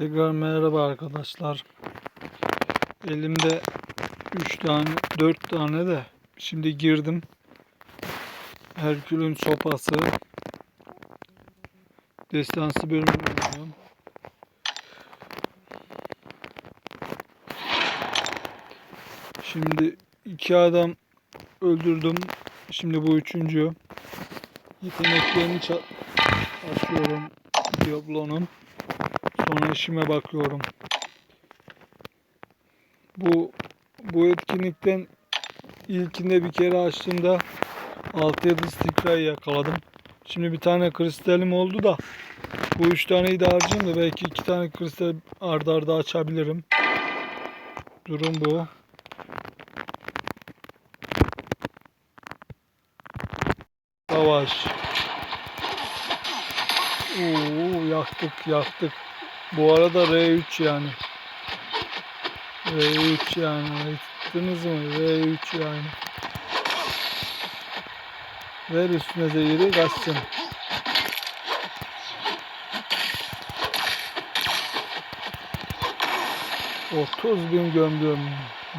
Tekrar merhaba arkadaşlar. Elimde 3 tane, 4 tane de şimdi girdim. Herkül'ün sopası. Destansı bölümünü oynuyorum. Şimdi iki adam öldürdüm. Şimdi bu üçüncü. Yeteneklerini açıyorum Diablo'nun. Sonra işime bakıyorum. Bu bu etkinlikten ilkinde bir kere açtığımda 6 yıldız tikrayı yakaladım. Şimdi bir tane kristalim oldu da bu üç taneyi de harcayayım da belki iki tane kristal arda arda açabilirim. Durum bu. Savaş. Oo, yaktık yaktık. Bu arada R3 yani. R3 yani. Hittiniz mi? R3 yani. Ver üstüne zehiri kaçsın. Otuz bin gömdüm.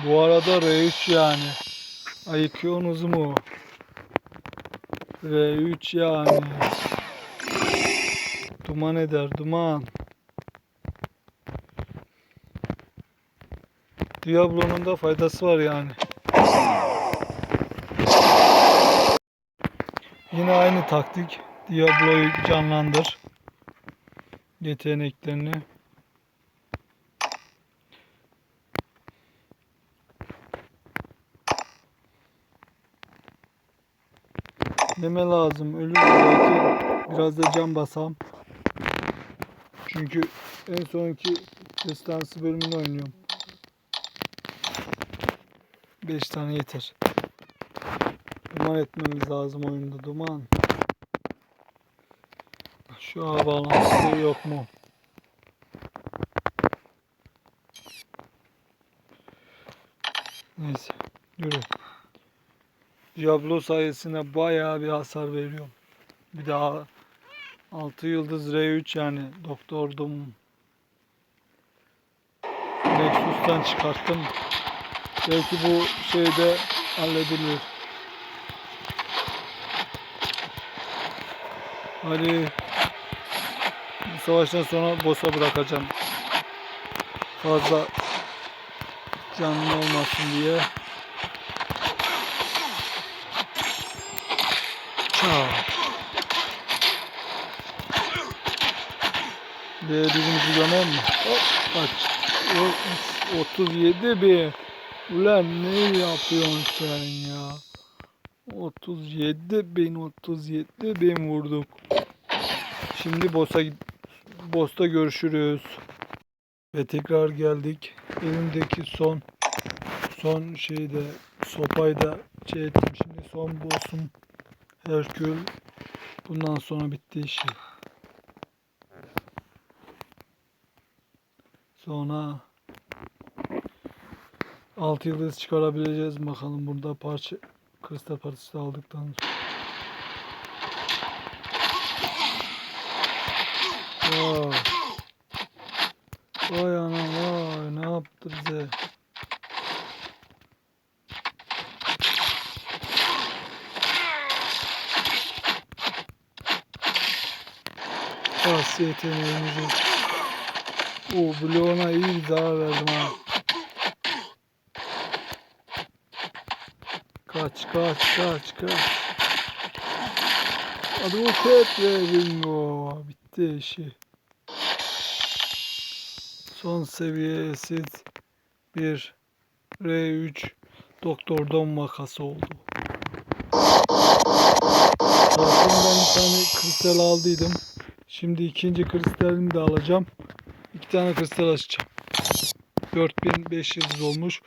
Bu arada R3 yani. Ayıkıyorsunuz mu? R3 yani. Duman eder duman. Diablo'nun da faydası var yani. Yine aynı taktik. Diablo'yu canlandır. Yeteneklerini. Neme lazım? Ölür belki. Biraz da can basam. Çünkü en sonki destansı bölümünü oynuyorum. 5 tane yeter. Duman etmemiz lazım oyunda. Duman. Şu ağ bağlantısı yok mu? Neyse. Yürü. Diablo sayesinde bayağı bir hasar veriyorum. Bir daha 6 yıldız R3 yani Doktor Doom Nexus'tan çıkarttım. Belki bu şeyde halledilir. Hadi bu savaştan sonra boss'a bırakacağım. Fazla canlı olmasın diye. Çağ. Ve birbirimizi gömer mi? Hop kaç. O- 37 bir. Ulan ne yapıyorsun sen ya? 37 bin 37 bin vurduk. Şimdi boss'a boss'ta görüşürüz. Ve tekrar geldik. Elimdeki son son şeyde sopayda şey ettim. Şimdi son boss'um Herkül. Bundan sonra bitti işi. Sonra 6 yıldız çıkarabileceğiz bakalım burada parça kristal parçası aldıktan sonra. Vay. Vay anam vay ne yaptı bize. Kas yeteneğimizi. O bloğuna iyi bir zarar verdim ha. Kaç kaç kaç kaç. Advokat ve bingo. Bitti işi. Son seviyesiz bir R3 Doktor Don makası oldu. Zaten ben bir tane kristal aldıydım. Şimdi ikinci kristalimi de alacağım. İki tane kristal açacağım. 4500 olmuş.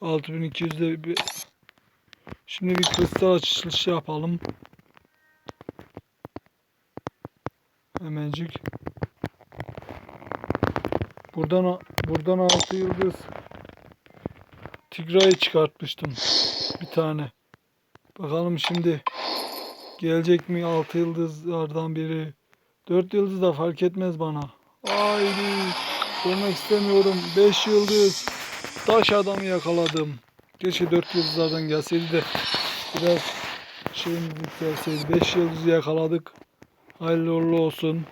6200'de bir Şimdi bir kristal açılışı yapalım. Hemencik. Buradan buradan 6 yıldız Tigray'ı çıkartmıştım. Bir tane. Bakalım şimdi gelecek mi 6 yıldızlardan biri. 4 yıldız da fark etmez bana. Haydi. Görmek istemiyorum. 5 yıldız. Taş adamı yakaladım. Keşke 4 yıldızlardan gelseydi de biraz şeyimiz yükselseydi. 5 yıldızı yakaladık. Hayırlı uğurlu olsun.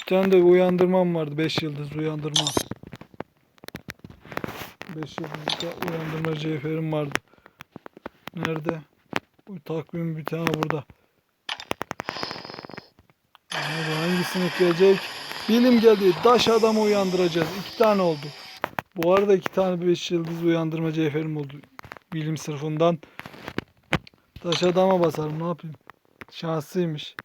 Bir tane de uyandırmam vardı. 5 yıldız uyandırma. 5 yıldızda uyandırma cevherim vardı. Nerede? Bu takvim bir tane burada. Hangisini gelecek? Bilim geldi. Daş adamı uyandıracağız. İki tane oldu. Bu arada iki tane beş yıldız uyandırma cevherim oldu. Bilim sınıfından. Taş adama basarım. Ne yapayım? Şanslıymış.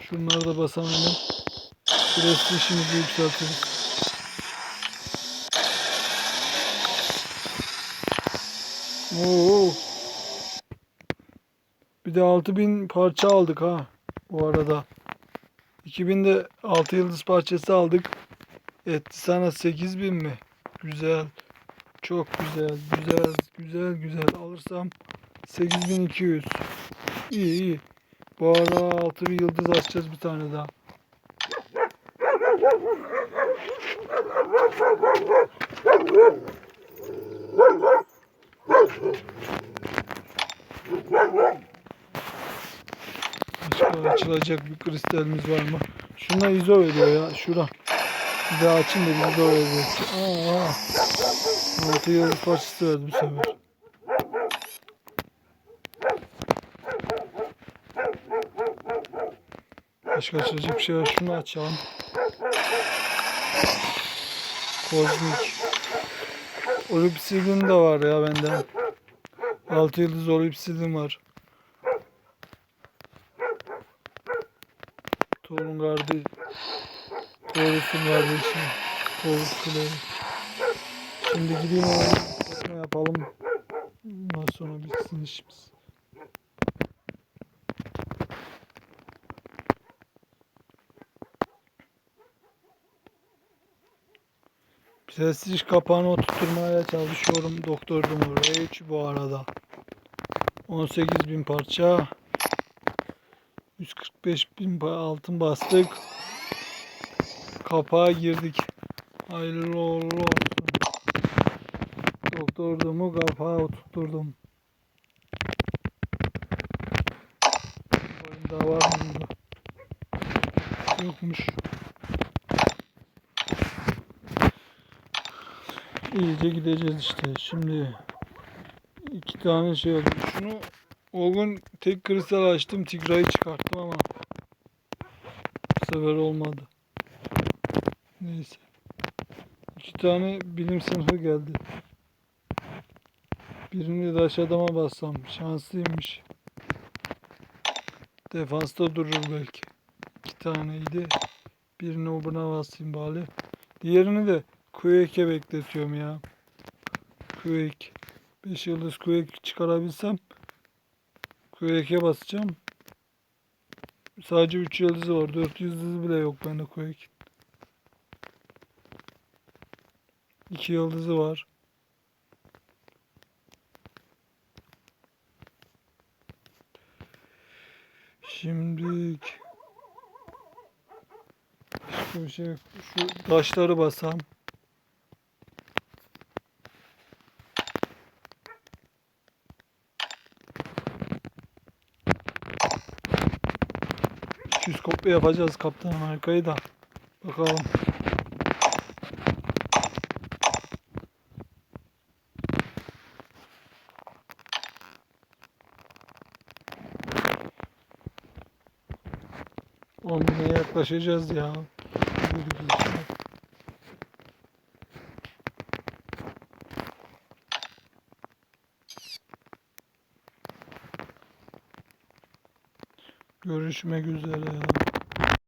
Şunları da basam hemen. Prestijimizi yükseltiriz. Oo. Bir de 6000 parça aldık ha. Bu arada. 2000 de 6 yıldız parçası aldık. Etti sana 8000 mi? Güzel. Çok güzel. Güzel. Güzel güzel. Alırsam 8200. İyi iyi. Bu ara 6000 yıldız açacağız bir tane daha. Başka açılacak bir kristalimiz var mı? Şuna izo veriyor ya. Şura. Bir daha açayım da izo veriyor. Aa. Altı yıldız parçası verdi bu sefer. Başka açılacak bir şey var. Şunu açalım. Kozmik. Olipsidin de var ya bende. Altı yıldız olipsidin var. Kardeş. Korusun kardeşim. Korus kuleyi. Şimdi gideyim ona yapalım. Ondan sonra bitsin işimiz. Prestij kapağını oturtmaya çalışıyorum. Doktor Dumur bu arada. 18 bin parça. 145 bin altın bastık. Kapağa girdik. Hayırlı uğurlu olsun. Doktor Dumur kapağı oturtturdum. Oyunda var mı? Yokmuş. İyice gideceğiz işte. Şimdi iki tane şey oldu. Şunu o tek kristal açtım. Tigrayı çıkarttım ama bu sefer olmadı. Neyse. İki tane bilim sınıfı geldi. Birini de aşağıdama bassam. Şanslıymış. Defansta durur belki. İki taneydi. Birini o buna basayım bari. Diğerini de Quake'e bekletiyorum ya. Quake. 5 yıldız Quake çıkarabilsem Quake'e basacağım. Sadece 3 yıldızı var. 4 yıldızı bile yok bende Quake. 2 yıldızı var. Şimdi. Şu taşları basam. Yüz kopya yapacağız Kaptan Amerika'yı da. Bakalım. On bine yaklaşacağız ya. Görüşmek üzere.